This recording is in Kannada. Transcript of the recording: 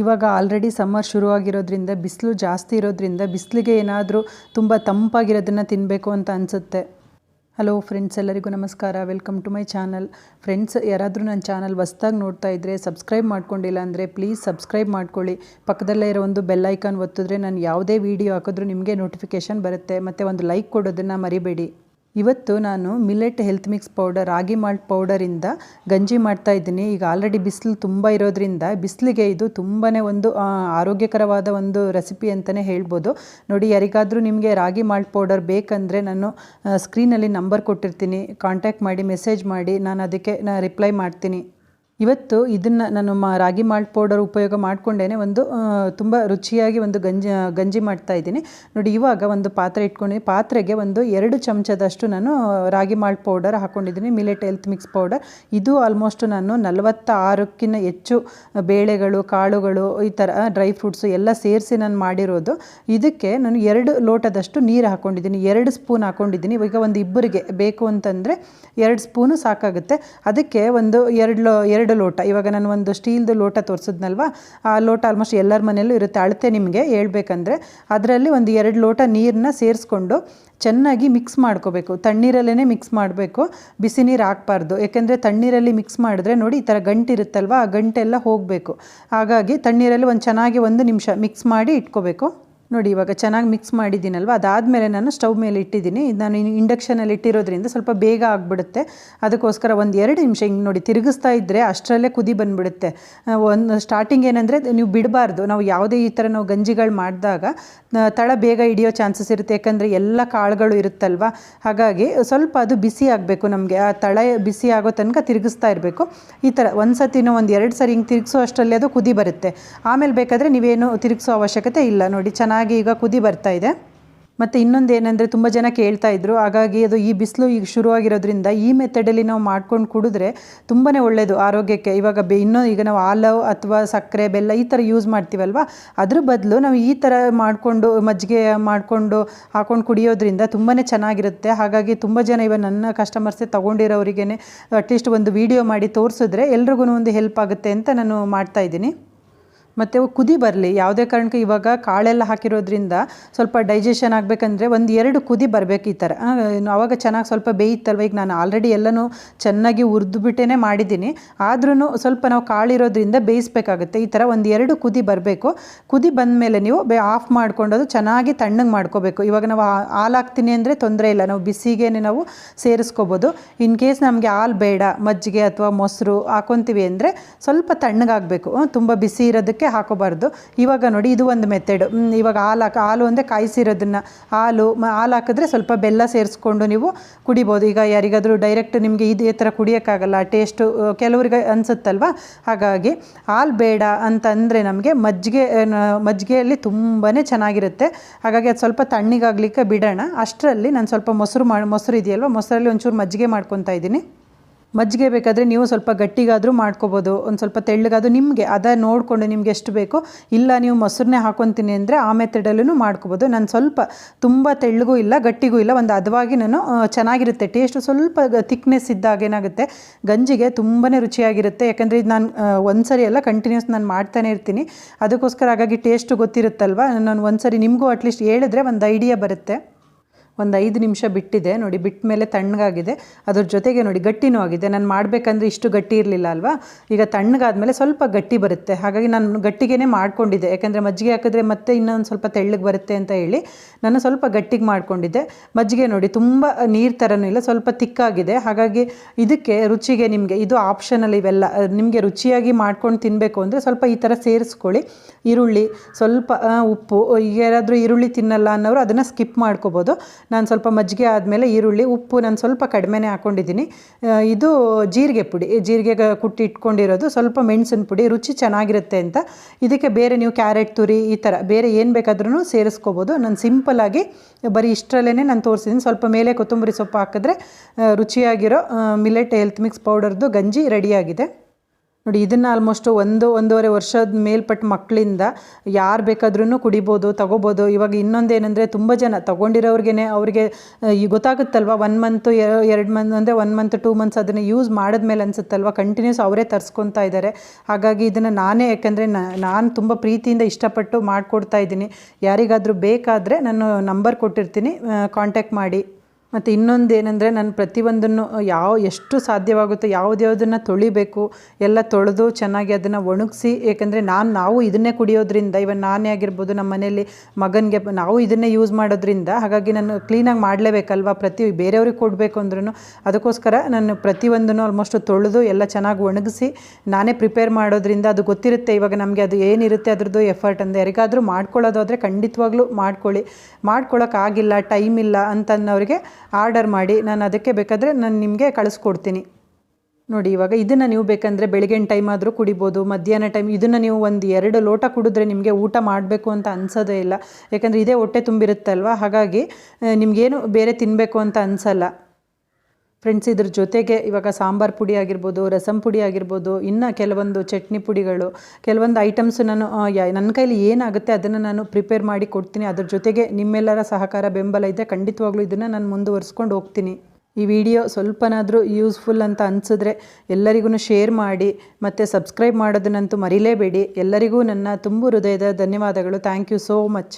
ಇವಾಗ ಆಲ್ರೆಡಿ ಸಮ್ಮರ್ ಶುರುವಾಗಿರೋದ್ರಿಂದ, ಬಿಸಿಲು ಜಾಸ್ತಿ ಇರೋದ್ರಿಂದ, ಬಿಸಿಲಿಗೆ ಏನಾದರೂ ತುಂಬ ತಂಪಾಗಿರೋದನ್ನು ತಿನ್ನಬೇಕು ಅಂತ ಅನಿಸುತ್ತೆ. ಹಲೋ ಫ್ರೆಂಡ್ಸ್ ಎಲ್ಲರಿಗೂ ನಮಸ್ಕಾರ. Welcome to my channel friends ಯಾರಾದರೂ ನನ್ನ ಚಾನಲ್ ಹೊಸ್ದಾಗಿ ನೋಡ್ತಾ ಇದ್ದರೆ ಸಬ್ಸ್ಕ್ರೈಬ್ ಮಾಡ್ಕೊಂಡಿಲ್ಲ ಅಂದರೆ ಪ್ಲೀಸ್ ಸಬ್ಸ್ಕ್ರೈಬ್ ಮಾಡ್ಕೊಳ್ಳಿ. ಪಕ್ಕದಲ್ಲೇ ಇರೋ ಒಂದು ಬೆಲ್ ಐಕಾನ್ ಒತ್ತಿದ್ರೆ ನಾನು ಯಾವುದೇ ವೀಡಿಯೋ ಹಾಕಿದ್ರೂ ನಿಮಗೆ ನೋಟಿಫಿಕೇಷನ್ ಬರುತ್ತೆ. ಮತ್ತು ಒಂದು ಲೈಕ್ ಕೊಡೋದನ್ನು ಮರಿಬೇಡಿ. ಇವತ್ತು ನಾನು millet health mix powder ragi malt ಪೌಡರಿಂದ ಗಂಜಿ ಮಾಡ್ತಾ ಇದ್ದೀನಿ. ಈಗ ಆಲ್ರೆಡಿ ಬಿಸಿಲು ತುಂಬ ಇರೋದ್ರಿಂದ ಬಿಸಿಲಿಗೆ ಇದು ತುಂಬಾ ಒಂದು ಆರೋಗ್ಯಕರವಾದ ಒಂದು ರೆಸಿಪಿ ಅಂತಲೇ ಹೇಳ್ಬೋದು. ನೋಡಿ, ಯಾರಿಗಾದರೂ ನಿಮಗೆ ರಾಗಿ ಮಾಲ್ಟ್ ಪೌಡರ್ ಬೇಕಂದರೆ ನಾನು ಸ್ಕ್ರೀನಲ್ಲಿ ನಂಬರ್ ಕೊಟ್ಟಿರ್ತೀನಿ. ಕಾಂಟ್ಯಾಕ್ಟ್ ಮಾಡಿ ಮೆಸೇಜ್ ಮಾಡಿ, ನಾನು ಅದಕ್ಕೆ ರಿಪ್ಲೈ ಮಾಡ್ತೀನಿ. ಇವತ್ತು ಇದನ್ನು ನಾನು ಮಾ ರಾಗಿ ಮಾಲ್ಟ್ ಪೌಡರ್ ಉಪಯೋಗ ಮಾಡಿಕೊಂಡೇ ಒಂದು ತುಂಬ ರುಚಿಯಾಗಿ ಒಂದು ಗಂಜಿ ಗಂಜಿ ಮಾಡ್ತಾ ಇದ್ದೀನಿ. ನೋಡಿ, ಇವಾಗ ಒಂದು ಪಾತ್ರೆ ಇಟ್ಕೊಂಡಿದ್ದೀನಿ ಪಾತ್ರೆಗೆ ಒಂದು ಎರಡು ಚಮಚದಷ್ಟು ನಾನು ರಾಗಿ ಮಾಲ್ಟ್ ಪೌಡರ್ ಹಾಕ್ಕೊಂಡಿದ್ದೀನಿ ಮಿಲೆಟ್ ಹೆಲ್ತ್ ಮಿಕ್ಸ್ ಪೌಡರ್. ಇದು ಆಲ್ಮೋಸ್ಟ್ ನಾನು ನಲವತ್ತ ಆರಕ್ಕಿಂತ ಹೆಚ್ಚು ಬೇಳೆಗಳು, ಕಾಳುಗಳು, ಈ ಥರ ಡ್ರೈ ಫ್ರೂಟ್ಸು ಎಲ್ಲ ಸೇರಿಸಿ ನಾನು ಮಾಡಿರೋದು. ಇದಕ್ಕೆ ನಾನು ಎರಡು ಲೋಟದಷ್ಟು ನೀರು ಹಾಕ್ಕೊಂಡಿದ್ದೀನಿ ಎರಡು ಸ್ಪೂನ್ ಹಾಕ್ಕೊಂಡಿದ್ದೀನಿ ಈಗ ಒಂದು ಇಬ್ಬರಿಗೆ ಬೇಕು ಅಂತಂದರೆ ಎರಡು ಸ್ಪೂನು ಸಾಕಾಗುತ್ತೆ. ಅದಕ್ಕೆ ಒಂದು ಎರಡು ಲೋ ಎರಡು ಲೋಟ. ಇವಾಗ ನಾನು ಒಂದು ಸ್ಟೀಲ್ದು ಲೋಟ ತೋರಿಸಿದ್ನಲ್ವ? ಆ ಲೋಟ ಆಲ್ಮೋಸ್ಟ್ ಎಲ್ಲರ ಮನೆಯಲ್ಲೂ ಇರುತ್ತೆ. ಅಳತೆ ನಿಮಗೆ ಹೇಳ್ಬೇಕಂದ್ರೆ ಅದರಲ್ಲಿ ಒಂದು ಎರಡು ಲೋಟ ನೀರನ್ನ ಸೇರಿಸ್ಕೊಂಡು ಚೆನ್ನಾಗಿ ಮಿಕ್ಸ್ ಮಾಡ್ಕೋಬೇಕು. ತಣ್ಣೀರಲ್ಲೇ ಮಿಕ್ಸ್ ಮಾಡಬೇಕು. ಬಿಸಿ ನೀರು ಹಾಕ್ಬಾರ್ದು. ಯಾಕೆಂದರೆ ತಣ್ಣೀರಲ್ಲಿ ಮಿಕ್ಸ್ ಮಾಡಿದ್ರೆ ನೋಡಿ ಈ ಥರ ಗಂಟಿರುತ್ತಲ್ವ? ಆ ಗಂಟೆಲ್ಲ ಹೋಗಬೇಕು. ಹಾಗಾಗಿ ತಣ್ಣೀರಲ್ಲಿ ಒಂದು ಚೆನ್ನಾಗಿ ಒಂದು ನಿಮಿಷ ಮಿಕ್ಸ್ ಮಾಡಿ ಇಟ್ಕೋಬೇಕು. ನೋಡಿ, ಇವಾಗ ಚೆನ್ನಾಗಿ ಮಿಕ್ಸ್ ಮಾಡಿದ್ದೀನಲ್ವ? ಅದಾದಮೇಲೆ ನಾನು ಸ್ಟವ್ ಮೇಲೆ ಇಟ್ಟಿದ್ದೀನಿ. ನಾನು ಇಂಡಕ್ಷನಲ್ಲಿ ಇಟ್ಟಿರೋದ್ರಿಂದ ಸ್ವಲ್ಪ ಬೇಗ ಆಗಿಬಿಡುತ್ತೆ. ಅದಕ್ಕೋಸ್ಕರ ಒಂದು ಎರಡು ನಿಮಿಷ ಹಿಂಗೆ ನೋಡಿ, ತಿರುಗಿಸ್ತಾ ಇದ್ದರೆ ಅಷ್ಟರಲ್ಲೇ ಕುದಿ ಬಂದುಬಿಡುತ್ತೆ. ಒಂದು ಸ್ಟಾರ್ಟಿಂಗ್ ಏನಂದರೆ ನೀವು ಬಿಡಬಾರ್ದು. ನಾವು ಯಾವುದೇ ಈ ಥರ ನಾವು ಗಂಜಿಗಳು ಮಾಡಿದಾಗ ತಳ ಬೇಗ ಹಿಡಿಯೋ ಚಾನ್ಸಸ್ ಇರುತ್ತೆ. ಯಾಕಂದರೆ ಎಲ್ಲ ಕಾಳುಗಳು ಇರುತ್ತಲ್ವ? ಹಾಗಾಗಿ ಸ್ವಲ್ಪ ಅದು ಬಿಸಿ ಆಗಬೇಕು ನಮಗೆ. ಆ ತಳ ಬಿಸಿ ಆಗೋ ತನಕ ತಿರುಗಿಸ್ತಾ ಇರಬೇಕು. ಈ ಥರ ಒಂದು ಸತಿನೋ ಒಂದು ಎರಡು ಸರಿ ಹಿಂಗೆ ತಿರುಗಿಸೋ ಅಷ್ಟರಲ್ಲಿ ಅದು ಕುದಿ ಬರುತ್ತೆ. ಆಮೇಲೆ ಬೇಕಾದರೆ ನೀವೇನು ತಿರುಗಿಸೋ ಅವಶ್ಯಕತೆ ಇಲ್ಲ. ನೋಡಿ, ಚೆನ್ನಾಗಿ ಈಗ ಕುದಿ ಬರ್ತಾ ಇದೆ. ಮತ್ತು ಇನ್ನೊಂದು ಏನಂದರೆ ತುಂಬ ಜನ ಕೇಳ್ತಾ ಇದ್ರು, ಹಾಗಾಗಿ ಅದು ಈ ಬಿಸಿಲು ಈಗ ಶುರುವಾಗಿರೋದ್ರಿಂದ ಈ ಮೆಥಡಲ್ಲಿ ನಾವು ಮಾಡ್ಕೊಂಡು ಕುಡಿದ್ರೆ ತುಂಬಾ ಒಳ್ಳೆಯದು ಆರೋಗ್ಯಕ್ಕೆ. ಇವಾಗ ಬೆ ಇನ್ನೂ ಈಗ ನಾವು ಹಾಲು ಅಥವಾ ಸಕ್ಕರೆ, ಬೆಲ್ಲ ಈ ಥರ ಯೂಸ್ ಮಾಡ್ತೀವಲ್ವ? ಅದ್ರ ಬದಲು ನಾವು ಈ ಥರ ಮಾಡಿಕೊಂಡು, ಮಜ್ಜಿಗೆ ಮಾಡಿಕೊಂಡು ಹಾಕೊಂಡು ಕುಡಿಯೋದ್ರಿಂದ ತುಂಬಾ ಚೆನ್ನಾಗಿರುತ್ತೆ. ಹಾಗಾಗಿ ತುಂಬ ಜನ ಇವಾಗ ನನ್ನ ಕಸ್ಟಮರ್ಸೇ ತೊಗೊಂಡಿರೋರಿಗೇ ಅಟ್ಲೀಸ್ಟ್ ಒಂದು ವಿಡಿಯೋ ಮಾಡಿ ತೋರಿಸಿದ್ರೆ ಎಲ್ರಿಗೂ ಒಂದು ಹೆಲ್ಪ್ ಆಗುತ್ತೆ ಅಂತ ನಾನು ಮಾಡ್ತಾ ಇದ್ದೀನಿ. ಮತ್ತು ಕುದಿ ಬರಲಿ. ಯಾವುದೇ ಕಾರಣಕ್ಕೆ ಇವಾಗ ಕಾಳೆಲ್ಲ ಹಾಕಿರೋದ್ರಿಂದ ಸ್ವಲ್ಪ ಡೈಜೆಷನ್ ಆಗಬೇಕಂದ್ರೆ ಒಂದು ಎರಡು ಕುದಿ ಬರಬೇಕು ಈ ಥರ ಆವಾಗ ಚೆನ್ನಾಗಿ ಸ್ವಲ್ಪ ಬೇಯುತ್ತಲ್ವ? ಈಗ ನಾನು ಆಲ್ರೆಡಿ ಎಲ್ಲನೂ ಚೆನ್ನಾಗಿ ಉರಿದುಬಿಟ್ಟೇ ಮಾಡಿದ್ದೀನಿ. ಆದ್ರೂ ಸ್ವಲ್ಪ ನಾವು ಕಾಳಿರೋದ್ರಿಂದ ಬೇಯಿಸ್ಬೇಕಾಗುತ್ತೆ. ಈ ಥರ ಒಂದು ಎರಡು ಕುದಿ ಬರಬೇಕು. ಕುದಿ ಬಂದ ಮೇಲೆ ನೀವು ಬೇ ಆಫ್ ಮಾಡ್ಕೊಂಡು ಅದು ಚೆನ್ನಾಗಿ ತಣ್ಣಗೆ ಮಾಡ್ಕೋಬೇಕು. ಇವಾಗ ನಾವು ಹಾಲು ಹಾಕ್ತೀನಿ ಅಂದರೆ ತೊಂದರೆ ಇಲ್ಲ. ನಾವು ಬಿಸಿಗೆ ನಾವು ಸೇರಿಸ್ಕೋಬೋದು. ಇನ್ ಕೇಸ್ ನಮಗೆ ಹಾಲು ಬೇಡ, ಮಜ್ಜಿಗೆ ಅಥವಾ ಮೊಸರು ಹಾಕೊತೀವಿ ಅಂದರೆ ಸ್ವಲ್ಪ ತಣ್ಣಗಾಗಬೇಕು. ತುಂಬ ಬಿಸಿ ಇರೋದಕ್ಕೆ ಹಾಕೋಬಾರ್ದು. ಇವಾಗ ನೋಡಿ ಇದು ಒಂದು ಮೆಥಡ್ ಇವಾಗ ಹಾಲು ಹಾಕಿ, ಹಾಲು ಅಂದರೆ ಕಾಯಿಸಿರೋದನ್ನು. ಹಾಲು ಹಾಲು ಹಾಕಿದ್ರೆ ಸ್ವಲ್ಪ ಬೆಲ್ಲ ಸೇರಿಸ್ಕೊಂಡು ನೀವು ಕುಡಿಬೋದು. ಈಗ ಯಾರಿಗಾದರೂ ಡೈರೆಕ್ಟ್ ನಿಮಗೆ ಇದೇ ಥರ ಕುಡಿಯೋಕ್ಕಾಗಲ್ಲ. ಟೇಸ್ಟು ಕೆಲವ್ರಿಗೆ ಅನಿಸುತ್ತಲ್ವ? ಹಾಗಾಗಿ ಹಾಲು ಬೇಡ ಅಂತಂದರೆ ನಮಗೆ ಮಜ್ಜಿಗೆ ಮಜ್ಜಿಗೆಯಲ್ಲಿ ತುಂಬಾ ಚೆನ್ನಾಗಿರುತ್ತೆ. ಹಾಗಾಗಿ ಅದು ಸ್ವಲ್ಪ ತಣ್ಣಿಗಾಗ್ಲಿಕ್ಕೆ ಬಿಡೋಣ. ಅಷ್ಟರಲ್ಲಿ ನಾನು ಸ್ವಲ್ಪ ಮೊಸರು ಮಾಡಿ ಮೊಸರು ಇದೆಯಲ್ವ? ಮೊಸರಲ್ಲಿ ಒಂಚೂರು ಮಜ್ಜಿಗೆ ಮಾಡ್ಕೊತಾ ಇದ್ದೀನಿ. ಮಜ್ಜಿಗೆ ಬೇಕಾದರೆ ನೀವು ಸ್ವಲ್ಪ ಗಟ್ಟಿಗಾದರೂ ಮಾಡ್ಕೋಬೋದು. ಒಂದು ಸ್ವಲ್ಪ ತೆಳ್ಳಗಾದರೂ ನಿಮಗೆ ಅದ ನೋಡಿಕೊಂಡು ನಿಮ್ಗೆ ಎಷ್ಟು ಬೇಕೋ, ಇಲ್ಲ ನೀವು ಮೊಸರನ್ನೇ ಹಾಕೊತೀನಿ ಅಂದರೆ ಆ ಮೆಥಡಲ್ಲೂ ಮಾಡ್ಕೋಬೋದು. ನಾನು ಸ್ವಲ್ಪ ತುಂಬ ತೆಳ್ಳಗೂ ಇಲ್ಲ, ಗಟ್ಟಿಗೂ ಇಲ್ಲ, ಒಂದು ಹದವಾಗಿ ನಾನು ಚೆನ್ನಾಗಿರುತ್ತೆ. ಟೇಸ್ಟು ಸ್ವಲ್ಪ ಥಿಕ್ನೆಸ್ ಇದ್ದಾಗ ಏನಾಗುತ್ತೆ, ಗಂಜಿಗೆ ತುಂಬಾ ರುಚಿಯಾಗಿರುತ್ತೆ. ಯಾಕಂದರೆ ಇದು ನಾನು ಒಂದು ಸರಿ ಎಲ್ಲ ಕಂಟಿನ್ಯೂಸ್ ನಾನು ಮಾಡ್ತಾನೆ ಇರ್ತೀನಿ. ಅದಕ್ಕೋಸ್ಕರ ಹಾಗಾಗಿ ಟೇಸ್ಟು ಗೊತ್ತಿರುತ್ತಲ್ವ? ನಾನು ಒಂದು ಸರಿ ನಿಮಗೂ ಅಟ್ಲೀಸ್ಟ್ ಹೇಳಿದ್ರೆ ಒಂದು ಐಡಿಯಾ ಬರುತ್ತೆ. ಒಂದು ಐದು ನಿಮಿಷ ಬಿಟ್ಟಿದೆ. ನೋಡಿ ಬಿಟ್ಟ ಮೇಲೆ ತಣ್ಣಗಾಗಿದೆ. ಅದ್ರ ಜೊತೆಗೆ ನೋಡಿ, ಗಟ್ಟಿನೂ ಆಗಿದೆ. ನಾನು ಮಾಡಬೇಕಂದ್ರೆ ಇಷ್ಟು ಗಟ್ಟಿ ಇರಲಿಲ್ಲ ಅಲ್ವಾ? ಈಗ ತಣ್ಣಗಾದ್ಮೇಲೆ ಸ್ವಲ್ಪ ಗಟ್ಟಿ ಬರುತ್ತೆ. ಹಾಗಾಗಿ ನಾನು ಗಟ್ಟಿಗೆ ಮಾಡಿಕೊಂಡಿದ್ದೆ. ಯಾಕೆಂದರೆ ಮಜ್ಜಿಗೆ ಹಾಕಿದ್ರೆ ಮತ್ತೆ ಇನ್ನೊಂದು ಸ್ವಲ್ಪ ತೆಳ್ಳಗೆ ಬರುತ್ತೆ ಅಂತ ಹೇಳಿ ನಾನು ಸ್ವಲ್ಪ ಗಟ್ಟಿಗೆ ಮಾಡಿಕೊಂಡಿದ್ದೆ. ಮಜ್ಜಿಗೆ ನೋಡಿ, ತುಂಬ ನೀರು ಥರನೂ ಇಲ್ಲ, ಸ್ವಲ್ಪ ತಿಕ್ಕಾಗಿದೆ. ಹಾಗಾಗಿ ಇದಕ್ಕೆ ರುಚಿಗೆ ನಿಮಗೆ, ಇದು ಆಪ್ಷನಲ್ ಇವೆಲ್ಲ, ನಿಮಗೆ ರುಚಿಯಾಗಿ ಮಾಡ್ಕೊಂಡು ತಿನ್ನಬೇಕು ಅಂದರೆ ಸ್ವಲ್ಪ ಈ ಥರ ಸೇರಿಸ್ಕೊಳ್ಳಿ. ಈರುಳ್ಳಿ, ಸ್ವಲ್ಪ ಉಪ್ಪು ಈಗ ಯಾರಾದರೂ ಈರುಳ್ಳಿ ತಿನ್ನಲ್ಲ ಅನ್ನೋರು ಅದನ್ನು ಸ್ಕಿಪ್ ಮಾಡ್ಕೋಬೋದು. ನಾನು ಸ್ವಲ್ಪ ಮಜ್ಜಿಗೆ ಆದಮೇಲೆ ಈರುಳ್ಳಿ, ಉಪ್ಪು ನಾನು ಸ್ವಲ್ಪ ಕಡಿಮೆನೇ ಹಾಕ್ಕೊಂಡಿದ್ದೀನಿ ಇದು ಜೀರಿಗೆ ಪುಡಿ. ಜೀರಿಗೆ ಕುಟ್ಟಿ ಇಟ್ಕೊಂಡಿರೋದು ಸ್ವಲ್ಪ ಮೆಣಸಿನ ಪುಡಿ, ರುಚಿ ಚೆನ್ನಾಗಿರುತ್ತೆ ಅಂತ. ಇದಕ್ಕೆ ಬೇರೆ ನೀವು ಕ್ಯಾರೆಟ್, ತುರಿ ಈ ಥರ ಬೇರೆ ಏನು ಬೇಕಾದ್ರೂ ಸೇರಿಸ್ಕೋಬೋದು. ನಾನು ಸಿಂಪಲಾಗಿ ಬರೀ ಇಷ್ಟರಲ್ಲೇ ನಾನು ತೋರಿಸಿದ್ದೀನಿ ಸ್ವಲ್ಪ ಮೇಲೆ ಕೊತ್ತಂಬರಿ ಸೊಪ್ಪು ಹಾಕಿದ್ರೆ ರುಚಿಯಾಗಿರೋ ಮಿಲೆಟ್ ಹೆಲ್ತ್ ಮಿಕ್ಸ್ ಪೌಡರ್ದು ಗಂಜಿ ರೆಡಿಯಾಗಿದೆ ನೋಡಿ, ಇದನ್ನು ಆಲ್ಮೋಸ್ಟ್ ಒಂದು, ಒಂದೂವರೆ ವರ್ಷದ ಮೇಲ್ಪಟ್ಟ ಮಕ್ಕಳಿಂದ ಯಾರು ಬೇಕಾದ್ರೂ ಕುಡಿಬೋದು, ತಗೋಬೋದು. ಇವಾಗ ಇನ್ನೊಂದೇನೆಂದರೆ ತುಂಬ ಜನ ತೊಗೊಂಡಿರೋರ್ಗೆ ಅವ್ರಿಗೆ ಈ ಗೊತ್ತಾಗುತ್ತಲ್ವ? ಒನ್ ಮಂತು ಎರಡು ಮಂತ್ ಅಂದರೆ ಒನ್ ಮಂತ್ ಟೂ ಮಂತ್ಸ್ ಅದನ್ನು ಯೂಸ್ ಮಾಡಿದ್ಮೇಲೆ ಅನಿಸುತ್ತಲ್ವ? ಕಂಟಿನ್ಯೂಸ್ ಅವರೇ ತರಿಸ್ಕೊತಾ ಇದ್ದಾರೆ ಹಾಗಾಗಿ ಇದನ್ನು ನಾನೇ, ಯಾಕೆಂದರೆ ನಾನು ತುಂಬ ಪ್ರೀತಿಯಿಂದ ಇಷ್ಟಪಟ್ಟು ಮಾಡಿಕೊಡ್ತಾ ಇದ್ದೀನಿ. ಯಾರಿಗಾದರೂ ಬೇಕಾದರೆ ನಾನು ನಂಬರ್ ಕೊಟ್ಟಿರ್ತೀನಿ. ಕಾಂಟ್ಯಾಕ್ಟ್ ಮಾಡಿ. ಮತ್ತು ಇನ್ನೊಂದು ಏನಂದರೆ ನಾನು ಪ್ರತಿಯೊಂದನ್ನು, ಯಾವ ಎಷ್ಟು ಸಾಧ್ಯವಾಗುತ್ತೋ ಯಾವುದ್ಯಾವುದನ್ನು ತೊಳಿಬೇಕು, ಎಲ್ಲ ತೊಳೆದು ಚೆನ್ನಾಗಿ ಅದನ್ನು ಒಣಗಿಸಿ, ಏಕೆಂದರೆ ನಾನು, ನಾವು ಇದನ್ನೇ ಕುಡಿಯೋದ್ರಿಂದ ಇವನ್ ನಾನೇ ಆಗಿರ್ಬೋದು ನಮ್ಮ ಮನೆಯಲ್ಲಿ ಮಗನಿಗೆ ನಾವು ಇದನ್ನೇ ಯೂಸ್ ಮಾಡೋದ್ರಿಂದ, ಹಾಗಾಗಿ ನಾನು ಕ್ಲೀನಾಗಿ ಮಾಡಲೇಬೇಕಲ್ವ, ಪ್ರತಿ ಬೇರೆಯವ್ರಿಗೆ ಕೊಡಬೇಕು ಅಂದ್ರೂ ಅದಕ್ಕೋಸ್ಕರ ನಾನು ಪ್ರತಿಯೊಂದನ್ನು ಆಲ್ಮೋಸ್ಟ್ ತೊಳೆದು ಎಲ್ಲ ಚೆನ್ನಾಗಿ ಒಣಗಿಸಿ, ನಾನೇ ಪ್ರಿಪೇರ್ ಮಾಡೋದ್ರಿಂದ ಅದು ಗೊತ್ತಿರುತ್ತೆ, ಇವಾಗ ನಮಗೆ ಅದು ಏನಿರುತ್ತೆ ಅದ್ರದ್ದು ಎಫರ್ಟ್ ಅಂದರೆ ಯಾರಿಗಾದರೂ ಮಾಡ್ಕೊಳ್ಳೋದಾದರೆ ಖಂಡಿತವಾಗ್ಲೂ ಮಾಡ್ಕೊಳ್ಳಿ. ಮಾಡ್ಕೊಳ್ಳೋಕ್ಕಾಗಿಲ್ಲ ಟೈಮ್ ಇಲ್ಲ ಅಂತನ್ನೋರಿಗೆ ಆರ್ಡರ್ ಮಾಡಿ, ನಾನು ಅದಕ್ಕೆ ಬೇಕಾದರೆ ನಾನು ನಿಮಗೆ ಕಳಿಸ್ಕೊಡ್ತೀನಿ. ನೋಡಿ, ಇವಾಗ ಇದನ್ನು ನೀವು ಬೇಕಂದರೆ ಬೆಳಗಿನ ಟೈಮ್ ಆದರೂ ಕುಡಿಬೋದು, ಮಧ್ಯಾಹ್ನ ಟೈಮ್ ಇದನ್ನು ನೀವು ಒಂದು ಎರಡು ಲೋಟ ಕುಡಿದ್ರೆ ನಿಮಗೆ ಊಟ ಮಾಡಬೇಕು ಅಂತ ಅನ್ಸೋದೇ ಇಲ್ಲ. ಯಾಕಂದರೆ ಇದೇ ಹೊಟ್ಟೆ ತುಂಬಿರುತ್ತಲ್ವ? ಹಾಗಾಗಿ ನಿಮಗೇನು ಬೇರೆ ತಿನ್ನಬೇಕು ಅಂತ ಅನಿಸಲ್ಲ. ಫ್ರೆಂಡ್ಸ್ ಇದ್ರ ಜೊತೆಗೆ ಇವಾಗ ಸಾಂಬಾರು ಪುಡಿ ಆಗಿರ್ಬೋದು, ರಸಂ ಪುಡಿ ಆಗಿರ್ಬೋದು, ಇನ್ನು ಕೆಲವೊಂದು ಚಟ್ನಿ ಪುಡಿಗಳು, ಕೆಲವೊಂದು ಐಟಮ್ಸ್ ನಾನು ನನ್ನ ಕೈಲಿ ಏನಾಗುತ್ತೆ ಅದನ್ನು ನಾನು ಪ್ರಿಪೇರ್ ಮಾಡಿ ಕೊಡ್ತೀನಿ. ಅದ್ರ ಜೊತೆಗೆ ನಿಮ್ಮೆಲ್ಲರ ಸಹಕಾರ ಬೆಂಬಲ ಇದೆ. ಖಂಡಿತವಾಗ್ಲೂ ಇದನ್ನು ನಾನು ಮುಂದುವರಿಸ್ಕೊಂಡು ಹೋಗ್ತೀನಿ. ಈ ವಿಡಿಯೋ ಸ್ವಲ್ಪನಾದರೂ ಯೂಸ್ಫುಲ್ ಅಂತ ಅನಿಸಿದ್ರೆ ಎಲ್ಲರಿಗೂ ಶೇರ್ ಮಾಡಿ, ಮತ್ತು ಸಬ್ಸ್ಕ್ರೈಬ್ ಮಾಡೋದನ್ನಂತೂ ಮರಿಲೇಬೇಡಿ. ಎಲ್ಲರಿಗೂ ನನ್ನ ತುಂಬು ಹೃದಯದ ಧನ್ಯವಾದಗಳು. Thank you so much